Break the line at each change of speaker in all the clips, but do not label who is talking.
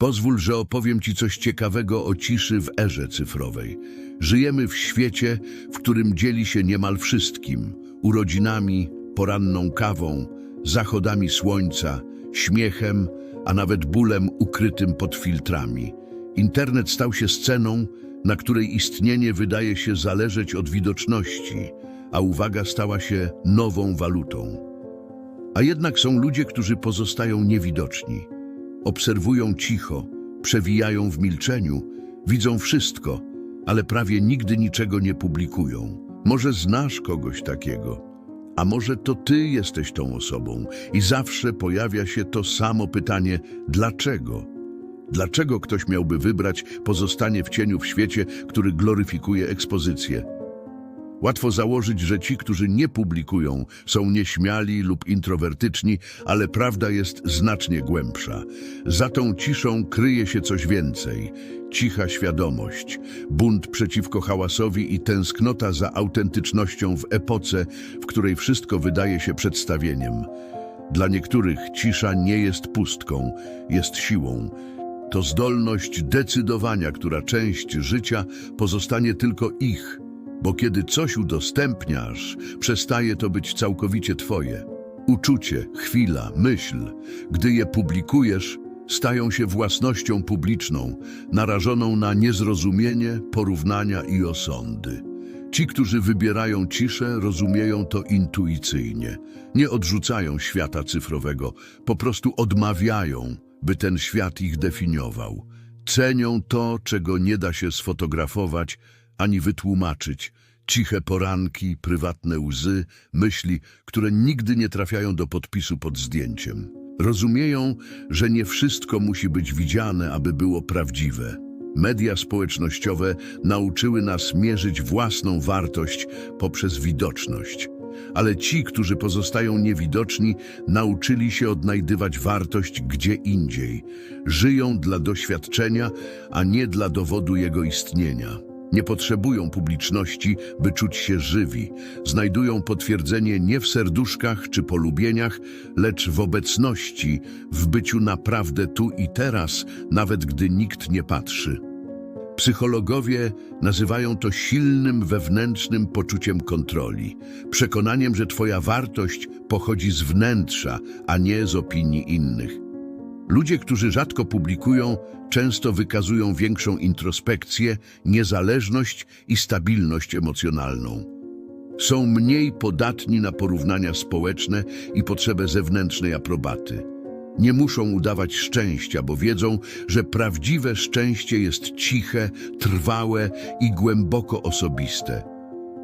Pozwól, że opowiem Ci coś ciekawego o ciszy w erze cyfrowej. Żyjemy w świecie, w którym dzieli się niemal wszystkim. Urodzinami, poranną kawą, zachodami słońca, śmiechem, a nawet bólem ukrytym pod filtrami. Internet stał się sceną, na której istnienie wydaje się zależeć od widoczności, a uwaga stała się nową walutą. A jednak są ludzie, którzy pozostają niewidoczni. Obserwują cicho, przewijają w milczeniu, widzą wszystko, ale prawie nigdy niczego nie publikują. Może znasz kogoś takiego, a może to ty jesteś tą osobą i zawsze pojawia się to samo pytanie: dlaczego? Dlaczego ktoś miałby wybrać pozostanie w cieniu w świecie, który gloryfikuje ekspozycję? Łatwo założyć, że ci, którzy nie publikują, są nieśmiali lub introwertyczni, ale prawda jest znacznie głębsza. Za tą ciszą kryje się coś więcej. Cicha świadomość, bunt przeciwko hałasowi i tęsknota za autentycznością w epoce, w której wszystko wydaje się przedstawieniem. Dla niektórych cisza nie jest pustką, jest siłą. To zdolność decydowania, która część życia pozostanie tylko ich, bo kiedy coś udostępniasz, przestaje to być całkowicie twoje. Uczucie, chwila, myśl, gdy je publikujesz, stają się własnością publiczną, narażoną na niezrozumienie, porównania i osądy. Ci, którzy wybierają ciszę, rozumieją to intuicyjnie. Nie odrzucają świata cyfrowego, po prostu odmawiają, by ten świat ich definiował. Cenią to, czego nie da się sfotografować ani wytłumaczyć. Ciche poranki, prywatne łzy, myśli, które nigdy nie trafiają do podpisu pod zdjęciem. Rozumieją, że nie wszystko musi być widziane, aby było prawdziwe. Media społecznościowe nauczyły nas mierzyć własną wartość poprzez widoczność. Ale ci, którzy pozostają niewidoczni, nauczyli się odnajdywać wartość gdzie indziej. Żyją dla doświadczenia, a nie dla dowodu jego istnienia. Nie potrzebują publiczności, by czuć się żywi. Znajdują potwierdzenie nie w serduszkach czy polubieniach, lecz w obecności, w byciu naprawdę tu i teraz, nawet gdy nikt nie patrzy. Psychologowie nazywają to silnym wewnętrznym poczuciem kontroli, przekonaniem, że Twoja wartość pochodzi z wnętrza, a nie z opinii innych. Ludzie, którzy rzadko publikują, często wykazują większą introspekcję, niezależność i stabilność emocjonalną. Są mniej podatni na porównania społeczne i potrzebę zewnętrznej aprobaty. Nie muszą udawać szczęścia, bo wiedzą, że prawdziwe szczęście jest ciche, trwałe i głęboko osobiste.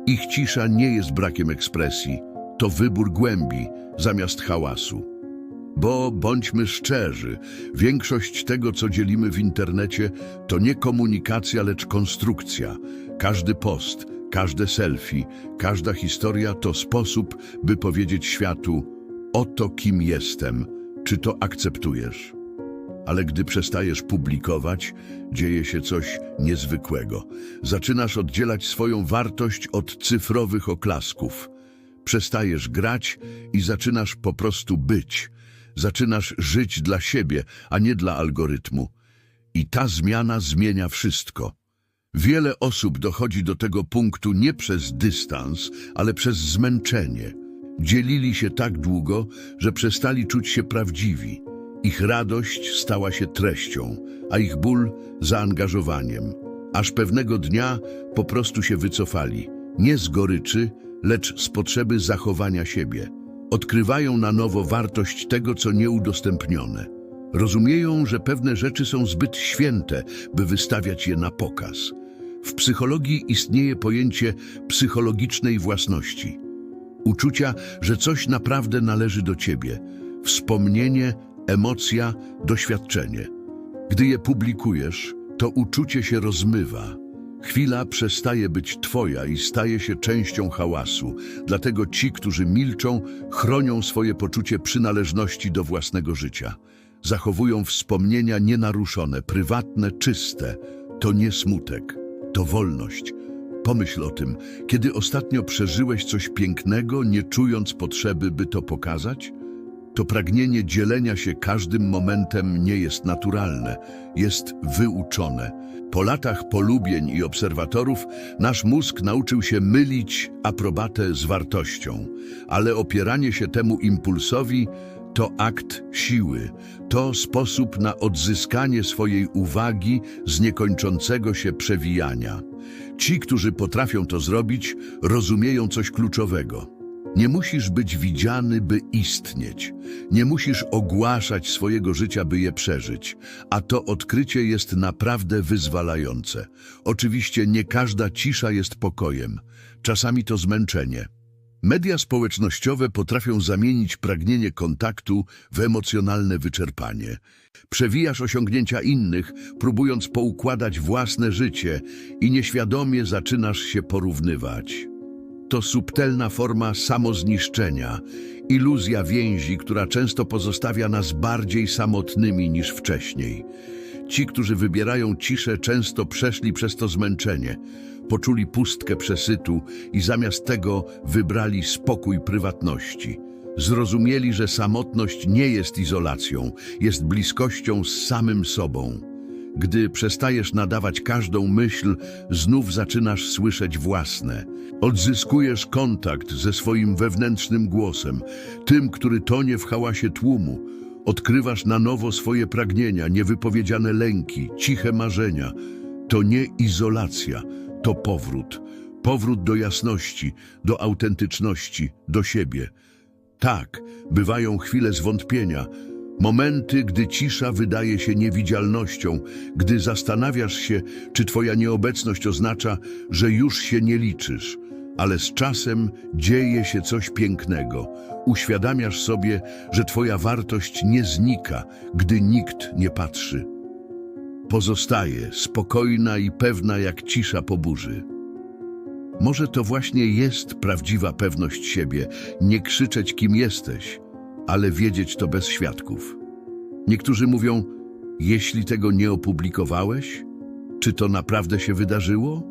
Ich cisza nie jest brakiem ekspresji, to wybór głębi zamiast hałasu. Bo bądźmy szczerzy, większość tego, co dzielimy w internecie, to nie komunikacja, lecz konstrukcja. Każdy post, każde selfie, każda historia to sposób, by powiedzieć światu: Oto kim jestem, czy to akceptujesz? Ale gdy przestajesz publikować, dzieje się coś niezwykłego. Zaczynasz oddzielać swoją wartość od cyfrowych oklasków. Przestajesz grać i zaczynasz po prostu być. Zaczynasz żyć dla siebie, a nie dla algorytmu. I ta zmiana zmienia wszystko. Wiele osób dochodzi do tego punktu nie przez dystans, ale przez zmęczenie. Dzielili się tak długo, że przestali czuć się prawdziwi. Ich radość stała się treścią, a ich ból zaangażowaniem. Aż pewnego dnia po prostu się wycofali. Nie z goryczy, lecz z potrzeby zachowania siebie. Odkrywają na nowo wartość tego, co nieudostępnione. Rozumieją, że pewne rzeczy są zbyt święte, by wystawiać je na pokaz. W psychologii istnieje pojęcie psychologicznej własności. Uczucia, że coś naprawdę należy do ciebie. Wspomnienie, emocja, doświadczenie. Gdy je publikujesz, to uczucie się rozmywa. Chwila przestaje być twoja i staje się częścią hałasu. Dlatego ci, którzy milczą, chronią swoje poczucie przynależności do własnego życia. Zachowują wspomnienia nienaruszone, prywatne, czyste. To nie smutek, to wolność. Pomyśl o tym, kiedy ostatnio przeżyłeś coś pięknego, nie czując potrzeby, by to pokazać? To pragnienie dzielenia się każdym momentem nie jest naturalne, jest wyuczone. Po latach polubień i obserwatorów nasz mózg nauczył się mylić aprobatę z wartością, ale opieranie się temu impulsowi to akt siły, to sposób na odzyskanie swojej uwagi z niekończącego się przewijania. Ci, którzy potrafią to zrobić, rozumieją coś kluczowego. Nie musisz być widziany, by istnieć. Nie musisz ogłaszać swojego życia, by je przeżyć. A to odkrycie jest naprawdę wyzwalające. Oczywiście nie każda cisza jest pokojem. Czasami to zmęczenie. Media społecznościowe potrafią zamienić pragnienie kontaktu w emocjonalne wyczerpanie. Przewijasz osiągnięcia innych, próbując poukładać własne życie i nieświadomie zaczynasz się porównywać. To subtelna forma samozniszczenia, iluzja więzi, która często pozostawia nas bardziej samotnymi niż wcześniej. Ci, którzy wybierają ciszę, często przeszli przez to zmęczenie, poczuli pustkę przesytu i zamiast tego wybrali spokój prywatności. Zrozumieli, że samotność nie jest izolacją, jest bliskością z samym sobą. Gdy przestajesz nadawać każdą myśl, znów zaczynasz słyszeć własne. Odzyskujesz kontakt ze swoim wewnętrznym głosem, tym, który tonie w hałasie tłumu. Odkrywasz na nowo swoje pragnienia, niewypowiedziane lęki, ciche marzenia. To nie izolacja, to powrót. Powrót do jasności, do autentyczności, do siebie. Tak, bywają chwile zwątpienia, momenty, gdy cisza wydaje się niewidzialnością, gdy zastanawiasz się, czy twoja nieobecność oznacza, że już się nie liczysz. Ale z czasem dzieje się coś pięknego. Uświadamiasz sobie, że twoja wartość nie znika, gdy nikt nie patrzy. Pozostaje spokojna i pewna jak cisza po burzy. Może to właśnie jest prawdziwa pewność siebie, nie krzyczeć kim jesteś, ale wiedzieć to bez świadków. Niektórzy mówią, jeśli tego nie opublikowałeś, czy to naprawdę się wydarzyło?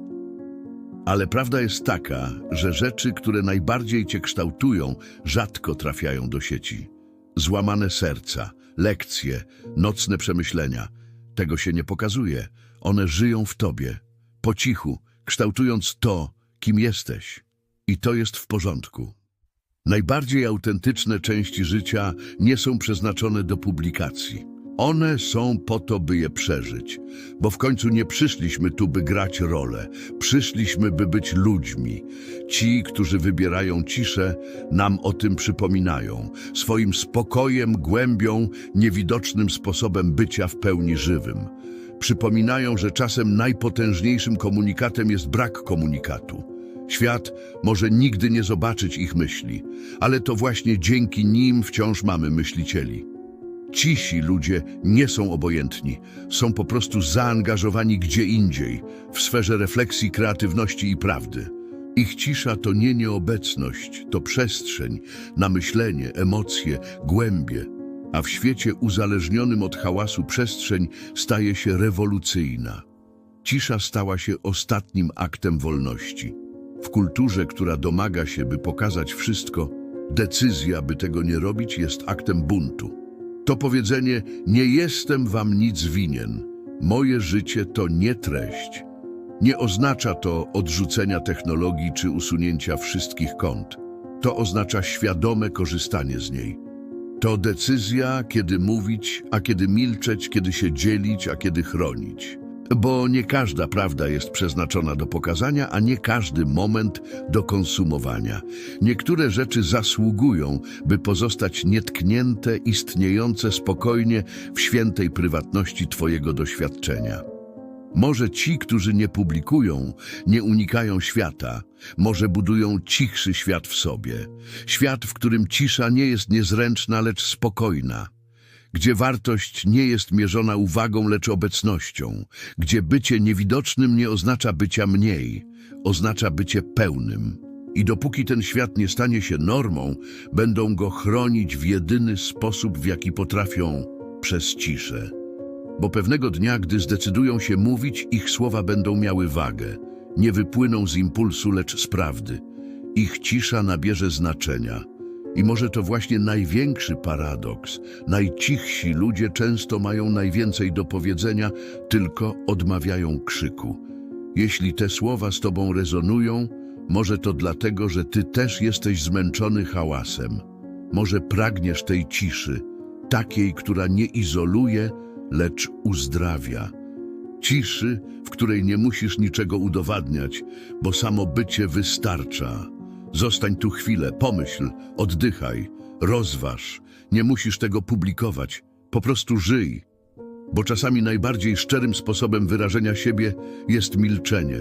Ale prawda jest taka, że rzeczy, które najbardziej cię kształtują, rzadko trafiają do sieci. Złamane serca, lekcje, nocne przemyślenia. Tego się nie pokazuje. One żyją w tobie, po cichu, kształtując to, kim jesteś. I to jest w porządku. Najbardziej autentyczne części życia nie są przeznaczone do publikacji. One są po to, by je przeżyć, bo w końcu nie przyszliśmy tu, by grać rolę. Przyszliśmy, by być ludźmi. Ci, którzy wybierają ciszę, nam o tym przypominają. Swoim spokojem, głębią, niewidocznym sposobem bycia w pełni żywym. Przypominają, że czasem najpotężniejszym komunikatem jest brak komunikatu. Świat może nigdy nie zobaczyć ich myśli, ale to właśnie dzięki nim wciąż mamy myślicieli. Cisi ludzie nie są obojętni, są po prostu zaangażowani gdzie indziej, w sferze refleksji, kreatywności i prawdy. Ich cisza to nie nieobecność, to przestrzeń na myślenie, emocje, głębie, a w świecie uzależnionym od hałasu przestrzeń staje się rewolucyjna. Cisza stała się ostatnim aktem wolności. W kulturze, która domaga się, by pokazać wszystko, decyzja, by tego nie robić, jest aktem buntu. To powiedzenie nie jestem wam nic winien, moje życie to nie treść. Nie oznacza to odrzucenia technologii czy usunięcia wszystkich kont. To oznacza świadome korzystanie z niej. To decyzja, kiedy mówić, a kiedy milczeć, kiedy się dzielić, a kiedy chronić. Bo nie każda prawda jest przeznaczona do pokazania, a nie każdy moment do konsumowania. Niektóre rzeczy zasługują, by pozostać nietknięte, istniejące spokojnie w świętej prywatności Twojego doświadczenia. Może ci, którzy nie publikują, nie unikają świata, może budują cichszy świat w sobie. Świat, w którym cisza nie jest niezręczna, lecz spokojna gdzie wartość nie jest mierzona uwagą, lecz obecnością, gdzie bycie niewidocznym nie oznacza bycia mniej, oznacza bycie pełnym. I dopóki ten świat nie stanie się normą, będą go chronić w jedyny sposób, w jaki potrafią, przez ciszę. Bo pewnego dnia, gdy zdecydują się mówić, ich słowa będą miały wagę. Nie wypłyną z impulsu, lecz z prawdy. Ich cisza nabierze znaczenia. I może to właśnie największy paradoks. Najcichsi ludzie często mają najwięcej do powiedzenia, tylko odmawiają krzyku. Jeśli te słowa z tobą rezonują, może to dlatego, że ty też jesteś zmęczony hałasem. Może pragniesz tej ciszy, takiej, która nie izoluje, lecz uzdrawia. Ciszy, w której nie musisz niczego udowadniać, bo samo bycie wystarcza. Zostań tu chwilę, pomyśl, oddychaj, rozważ. Nie musisz tego publikować, po prostu żyj. Bo czasami najbardziej szczerym sposobem wyrażenia siebie jest milczenie.